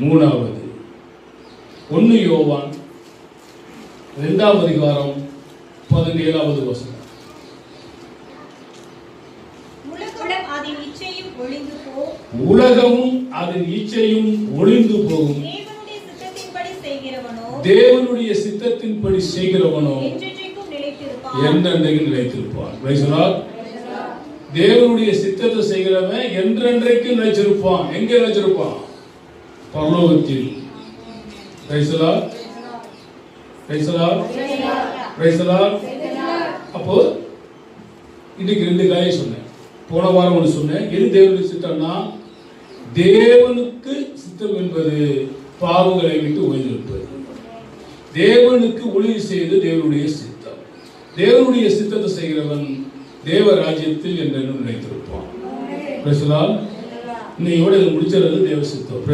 மூணாவது. ஒன்று யோவான் ரெண்டாவது அதிகாரம் பதினேழாவது வசனம். உலகமும் அதன் இச்சையும் ஒளிந்து போகும். தேவனுடைய சித்தத்தின்படி செய்கிறவனோ என்றென்றைக்கு நிலைத்திருப்பான். தேவனுடைய சித்தத்தை செய்கிறவன் என்றென்றைக்கு நிலைச்சிருப்பான் எங்க நிலைச்சிருப்பான் பரலோகத்தில். Praise the Lord. அப்போ இன்னைக்கு ரெண்டு காரியம் சொன்னேன். போன வாரம் ஒன்று சொன்னேன். எது தேவனுக்கு சித்தம்னா தேவனுக்கு சித்தம் என்பது பாவங்களை விட்டு ஓய்ந்திருப்பது தேவனுக்கு ஒளி செய்து தேவனுடைய சித்தம். தேவனுடைய சித்தத்தை செய்கிறவன் தேவ ராஜ்யத்தில் என்று நினைத்திருப்பான். பிரசலா இன்னையோட இது முடிச்சிடறது தேவ சித்தம்.